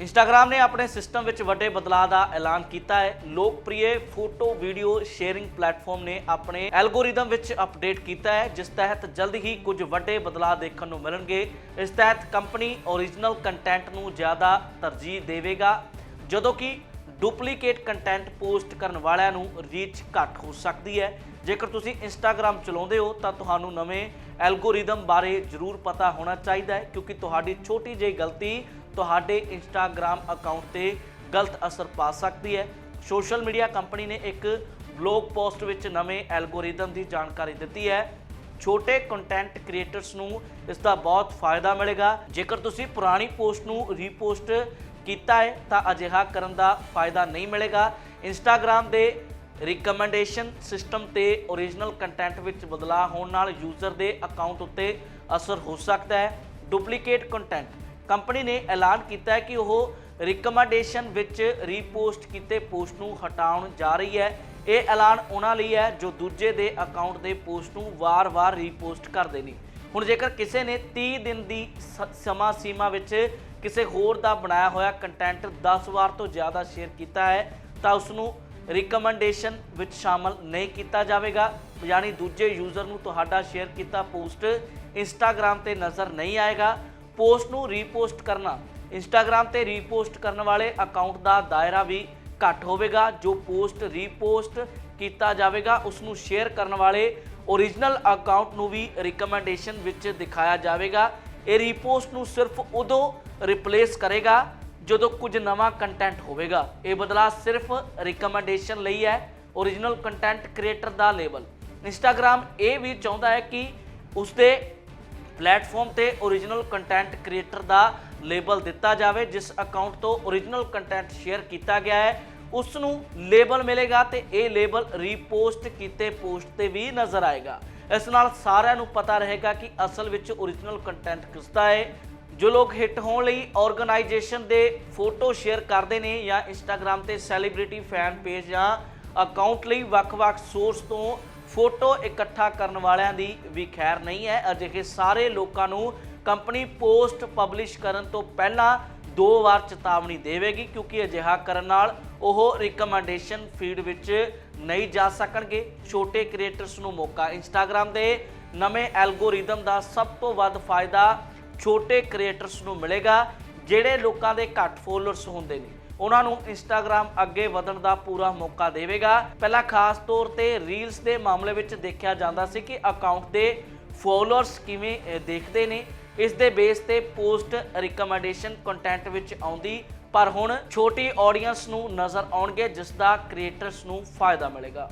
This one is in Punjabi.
ਇੰਸਟਾਗ੍ਰam ਨੇ ਆਪਣੇ ਸਿਸਟਮ ਵਿੱਚ ਵੱਡੇ ਬਦਲਾਅ ਦਾ ਐਲਾਨ ਕੀਤਾ ਹੈ। ਲੋਕਪ੍ਰਿਯ ਫੋਟੋ, ਵੀਡੀਓ ਸ਼ੇਅਰਿੰਗ ਪਲੇਟਫਾਰਮ ਨੇ ਆਪਣੇ ਐਲਗੋਰਿਦਮ ਵਿੱਚ ਅਪਡੇਟ ਕੀਤਾ ਹੈ, ਜਿਸ ਤਹਿਤ ਜਲਦ ਹੀ ਕੁਝ ਵੱਡੇ ਬਦਲਾਅ ਦੇਖਣ ਨੂੰ ਮਿਲਣਗੇ। ਇਸ ਤਹਿਤ ਕੰਪਨੀ ਓਰੀਜਨਲ ਕੰਟੈਂਟ ਨੂੰ ਜ਼ਿਆਦਾ ਤਰਜੀਹ ਦੇਵੇਗਾ, ਜਦੋਂ ਕਿ ਡੁਪਲੀਕੇਟ ਕੰਟੈਂਟ ਪੋਸਟ ਕਰਨ ਵਾਲਿਆਂ ਨੂੰ ਰੀਚ ਘੱਟ ਹੋ ਸਕਦੀ ਹੈ। ਜੇਕਰ ਤੁਸੀਂ ਇੰਸਟਾਗ੍ਰam ਚਲਾਉਂਦੇ ਹੋ, ਤਾਂ ਤੁਹਾਨੂੰ ਨਵੇਂ ਐਲਗੋਰਿਦਮ ਬਾਰੇ ਜ਼ਰੂਰ ਪਤਾ ਹੋਣਾ ਚਾਹੀਦਾ ਹੈ, ਕਿਉਂਕਿ ਤੁਹਾਡੀ ਛੋਟੀ ਜਿਹੀ ਗਲਤੀ ਤੁਹਾਡੇ ਇੰਸਟਾਗ੍ਰam ਅਕਾਊਂਟ ਤੇ ਗਲਤ ਅਸਰ ਪਾ ਸਕਦੀ ਹੈ। ਸੋਸ਼ਲ ਮੀਡੀਆ ਕੰਪਨੀ ਨੇ ਇੱਕ ਬਲੌਗ ਪੋਸਟ ਵਿੱਚ ਨਵੇਂ ਐਲਗੋਰਿਦਮ ਦੀ ਜਾਣਕਾਰੀ ਦਿੱਤੀ ਹੈ। ਛੋਟੇ ਕੰਟੈਂਟ ਕ੍ਰੀਏਟਰਸ ਨੂੰ ਇਸ ਦਾ ਬਹੁਤ ਫਾਇਦਾ ਮਿਲੇਗਾ। ਜੇਕਰ ਤੁਸੀਂ ਪੁਰਾਣੀ ਪੋਸਟ ਨੂੰ ਰੀਪੋਸਟ ਕੀਤਾ ਹੈ, ਤਾਂ ਅਜਿਹਾ ਕਰਨ ਦਾ ਫਾਇਦਾ ਨਹੀਂ ਮਿਲੇਗਾ। ਇੰਸਟਾਗ੍ਰam ਦੇ ਰਿਕਮੈਂਡੇਸ਼ਨ ਸਿਸਟਮ ਤੇ ਓਰੀਜਨਲ ਕੰਟੈਂਟ ਵਿੱਚ ਬਦਲਾਅ ਹੋਣ ਨਾਲ ਯੂਜ਼ਰ ਦੇ ਅਕਾਊਂਟ ਉੱਤੇ ਅਸਰ ਹੋ ਸਕਦਾ ਹੈ। ਡੁਪਲੀਕੇਟ ਕੰਟੈਂਟ ਕੰਪਨੀ ਨੇ ਐਲਾਨ ਕੀਤਾ ਹੈ ਕਿ ਉਹ ਰਿਕਮੈਂਡੇਸ਼ਨ ਵਿੱਚ ਰੀਪੋਸਟ ਕੀਤੇ ਪੋਸਟ ਨੂੰ ਹਟਾਉਣ ਜਾ ਰਹੀ ਹੈ। ਇਹ ਐਲਾਨ ਉਹਨਾਂ ਲਈ ਹੈ ਜੋ ਦੂਜੇ ਦੇ ਅਕਾਊਂਟ ਦੇ ਪੋਸਟ ਨੂੰ ਵਾਰ-ਵਾਰ ਰੀਪੋਸਟ ਕਰਦੇ ਨੇ। ਹੁਣ ਜੇਕਰ ਕਿਸੇ ਨੇ 30 ਦਿਨ ਦੀ ਸ- ਸਮਾਂ ਸੀਮਾ ਵਿੱਚ ਕਿਸੇ ਹੋਰ ਦਾ ਬਣਾਇਆ ਹੋਇਆ ਕੰਟੈਂਟ 10 ਵਾਰ ਤੋਂ ਜ਼ਿਆਦਾ ਸ਼ੇਅਰ ਕੀਤਾ ਹੈ, ਤਾਂ ਉਸ ਨੂੰ ਰਿਕਮੈਂਡੇਸ਼ਨ ਵਿੱਚ ਸ਼ਾਮਲ ਨਹੀਂ ਕੀਤਾ ਜਾਵੇਗਾ। ਯਾਨੀ ਦੂਜੇ ਯੂਜ਼ਰ ਨੂੰ ਤੁਹਾਡਾ ਸ਼ੇਅਰ ਕੀਤਾ ਪੋਸਟ ਇੰਸਟਾਗ੍ਰam ਤੇ ਨਜ਼ਰ ਨਹੀਂ ਆਏਗਾ। ਪੋਸਟ ਨੂੰ ਰੀਪੋਸਟ ਕਰਨਾ। ਇੰਸਟਾਗ੍ਰam ਤੇ ਰੀਪੋਸਟ ਕਰਨ ਵਾਲੇ ਅਕਾਊਂਟ ਦਾ ਦਾਇਰਾ ਵੀ ਘੱਟ ਹੋਵੇਗਾ। ਜੋ ਪੋਸਟ ਰੀਪੋਸਟ ਕੀਤਾ ਜਾਵੇਗਾ ਉਸ ਨੂੰ ਸ਼ੇਅਰ ਕਰਨ ਵਾਲੇ ਓਰੀਜਨਲ ਅਕਾਊਂਟ ਨੂੰ ਵੀ ਰਿਕਮੈਂਡੇਸ਼ਨ ਵਿੱਚ ਦਿਖਾਇਆ ਜਾਵੇਗਾ। ਇਹ ਰੀਪੋਸਟ ਨੂੰ ਸਿਰਫ ਉਦੋਂ ਰਿਪਲੇਸ ਕਰੇਗਾ, ਜਦੋਂ ਕੁਝ ਨਵਾਂ ਕੰਟੈਂਟ ਹੋਵੇਗਾ। ਇਹ ਬਦਲਾਅ ਸਿਰਫ ਰਿਕਮੈਂਡੇਸ਼ਨ ਲਈ ਹੈ ਓਰੀਜਨਲ ਕੰਟੈਂਟ ਕ੍ਰੀਏਟਰ ਦਾ ਲੇਬਲ ਇੰਸਟਾਗ੍ਰam ਇਹ ਵੀ ਚਾਹੁੰਦਾ ਹੈ ਕਿ ਉਸਦੇ ਪਲੇਟਫਾਰਮ ਤੇ ਓਰੀਜਨਲ ਕੰਟੈਂਟ ਕ੍ਰੀਏਟਰ ਦਾ ਲੇਬਲ ਦਿੱਤਾ ਜਾਵੇ, ਜਿਸ ਅਕਾਊਂਟ ਤੋਂ ਓਰੀਜਨਲ ਕੰਟੈਂਟ ਸ਼ੇਅਰ ਕੀਤਾ ਗਿਆ ਹੈ ਉਸ ਨੂੰ ਲੇਬਲ ਮਿਲੇਗਾ ਤੇ ਇਹ ਲੇਬਲ ਰੀਪੋਸਟ ਕੀਤੇ ਪੋਸਟ ਤੇ ਵੀ ਨਜ਼ਰ ਆਏਗਾ। ਇਸ ਨਾਲ ਸਾਰਿਆਂ ਨੂੰ ਪਤਾ ਰਹੇਗਾ ਕਿ ਅਸਲ ਵਿੱਚ ਓਰੀਜਨਲ ਕੰਟੈਂਟ ਕਿਸ ਦਾ ਹੈ। ਜੋ ਲੋਕ ਹਿੱਟ ਹੋਣ ਲਈ ਆਰਗੇਨਾਈਜੇਸ਼ਨ ਦੇ ਫੋਟੋ ਸ਼ੇਅਰ ਕਰਦੇ ਨੇ ਜਾਂ ਇੰਸਟਾਗ੍ਰam ਤੇ ਸੈਲੀਬ੍ਰਿਟੀ ਫੈਨ ਪੇਜ ਜਾਂ ਅਕਾਊਂਟ ਲਈ ਵੱਖ-ਵੱਖ ਸੋਰਸ ਤੋਂ ਫੋਟੋ ਇਕੱਠਾ ਕਰਨ ਵਾਲਿਆਂ ਦੀ ਵੀ ਖੈਰ ਨਹੀਂ ਹੈ। ਅਜਿਹੇ ਸਾਰੇ ਲੋਕਾਂ ਨੂੰ ਕੰਪਨੀ ਪੋਸਟ ਪਬਲਿਸ਼ ਕਰਨ ਤੋਂ ਪਹਿਲਾਂ ਦੋ ਵਾਰ ਚੇਤਾਵਨੀ ਦੇਵੇਗੀ, ਕਿਉਂਕਿ ਅਜਿਹਾ ਕਰਨ ਨਾਲ ਉਹ ਰਿਕਮੈਂਡੇਸ਼ਨ ਫੀਡ ਵਿੱਚ ਨਹੀਂ ਜਾ ਸਕਣਗੇ। ਛੋਟੇ ਕ੍ਰੀਏਟਰਸ ਨੂੰ ਮੌਕਾ ਇੰਸਟਾਗ੍ਰam ਦੇ ਨਵੇਂ ਐਲਗੋਰਿਦਮ ਦਾ ਸਭ ਤੋਂ ਵੱਧ ਫਾਇਦਾ ਛੋਟੇ ਕ੍ਰੀਏਟਰਸ ਨੂੰ ਮਿਲੇਗਾ, ਜਿਹੜੇ ਲੋਕਾਂ ਦੇ ਘੱਟ ਫੋਲੋਅਰਸ ਹੁੰਦੇ ਨੇ। ਉਹਨਾਂ ਨੂੰ ਇੰਸਟਾਗ੍ਰam ਅੱਗੇ ਵਧਣ ਦਾ ਪੂਰਾ ਮੌਕਾ ਦੇਵੇਗਾ। ਪਹਿਲਾਂ ਖਾਸ ਤੌਰ ਤੇ ਰੀਲਸ ਦੇ ਮਾਮਲੇ ਵਿੱਚ ਦੇਖਿਆ ਜਾਂਦਾ ਸੀ ਕਿ ਅਕਾਊਂਟ ਦੇ ਫੋਲੋਅਰਸ ਕਿਵੇਂ ਦੇਖਦੇ ਨੇ। ਇਸ ਦੇ ਬੇਸ ਤੇ ਪੋਸਟ ਰਿਕਮੈਂਡੇਸ਼ਨ ਕੰਟੈਂਟ ਵਿੱਚ ਆਉਂਦੀ। ਪਰ ਹੁਣ ਛੋਟੀ ਆਡੀਅנס ਨੂੰ ਨਜ਼ਰ ਆਉਣਗੇ, ਜਿਸ ਦਾ ਕ੍ਰੀਏਟਰਸ ਨੂੰ ਫਾਇਦਾ ਮਿਲੇਗਾ।